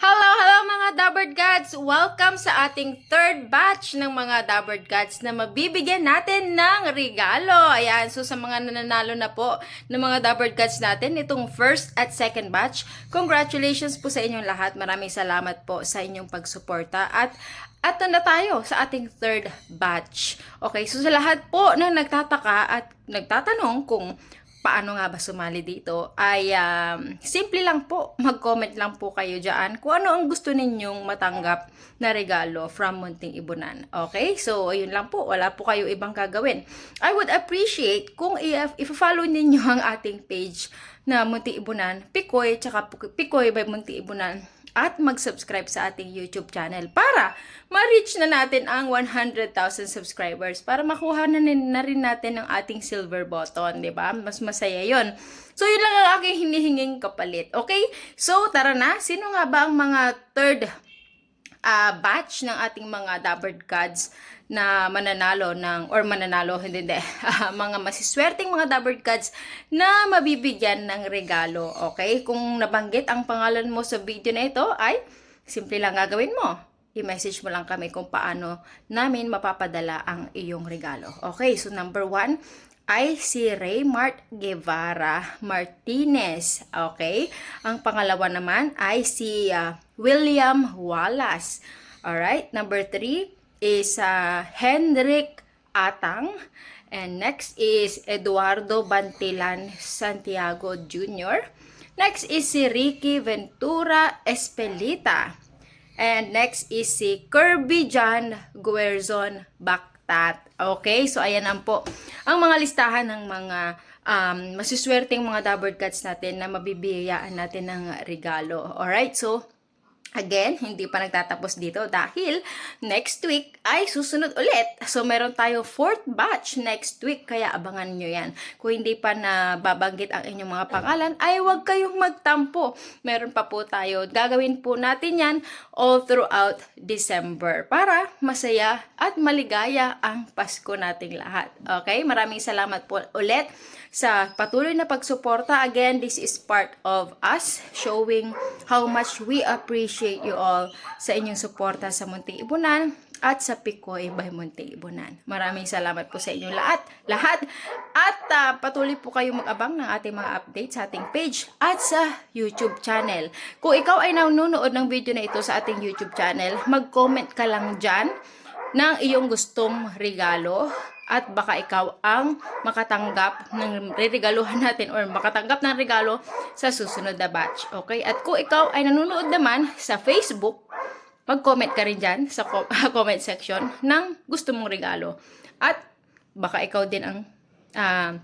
Hello, hello mga Dabbard Gods! Welcome sa ating third batch ng mga Dabbard Gods na mabibigyan natin ng regalo. Ayan, so sa mga nananalo na po ng mga Dabbard Gods natin, itong first at second batch, congratulations po sa inyong lahat. Maraming salamat po sa inyong pagsuporta at at na tayo sa ating third batch. Okay, so sa lahat po na nagtataka at nagtatanong kung paano nga ba sumali dito, ay um, simple lang po. Mag-comment lang po kayo dyan kung ano ang gusto ninyong matanggap na regalo from Munting Ibunan. Okay? So, ayun lang po. Wala po kayo ibang gagawin. I would appreciate kung i- if-follow ninyo ang ating page na Munting Ibunan, Pikoy, tsaka Pikoy by Munting Ibunan at mag-subscribe sa ating YouTube channel para ma-reach na natin ang 100,000 subscribers para makuha na, na rin natin ang ating silver button, 'di ba? Mas masaya 'yon. So yun lang ang aking hinihinging kapalit. Okay? So tara na, sino nga ba ang mga third ah, batch ng ating mga Dabbard Gods na mananalo ng, or mananalo, hindi, hindi, ah, mga masiswerteng mga Dabbard Gods na mabibigyan ng regalo, okay? Kung nabanggit ang pangalan mo sa video na ito, ay simple lang gagawin mo. I-message mo lang kami kung paano namin mapapadala ang iyong regalo. Okay, so number one, ay si Raymart Guevara Martinez. Okay? Ang pangalawa naman ay si ah, William Wallace. Alright? Number three is ah, Henrik Atang. And next is Eduardo Bantilan Santiago Jr. Next is si Ricky Ventura Espelita. And next is si Kirby John Guerzon Baktat. Okay, so ayan ang po ang mga listahan ng mga um, masiswerteng mga Dabbard Cats natin na mabibiyayaan natin ng regalo. Alright, so Again, hindi pa nagtatapos dito dahil next week ay susunod ulit. So, meron tayo fourth batch next week, kaya abangan nyo yan. Kung hindi pa na babanggit ang inyong mga pangalan, ay huwag kayong magtampo. Meron pa po tayo. Gagawin po natin yan all throughout December para masaya at maligaya ang Pasko nating lahat. Okay? Maraming salamat po ulit sa patuloy na pagsuporta. Again, this is part of us showing how much we appreciate you all sa inyong suporta sa Munting Ibunan at sa Pikoy by Munting Ibunan. Maraming salamat po sa inyong lahat. lahat. At ah, patuloy po kayong mag-abang ng ating mga updates sa ating page at sa YouTube channel. Kung ikaw ay nanonood ng video na ito sa ating YouTube channel, mag-comment ka lang dyan ng iyong gustong regalo at baka ikaw ang makatanggap ng regaluhan natin or makatanggap ng regalo sa susunod na batch. Okay? At kung ikaw ay nanonood naman sa Facebook, mag-comment ka rin dyan sa co- comment section ng gusto mong regalo. At baka ikaw din ang ah,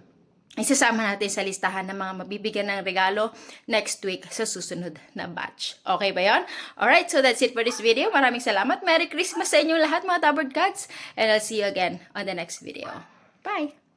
isasama natin sa listahan ng mga mabibigyan ng regalo next week sa susunod na batch. Okay ba yon? Alright, so that's it for this video. Maraming salamat. Merry Christmas sa inyong lahat mga Tabard Cats. And I'll see you again on the next video. Bye!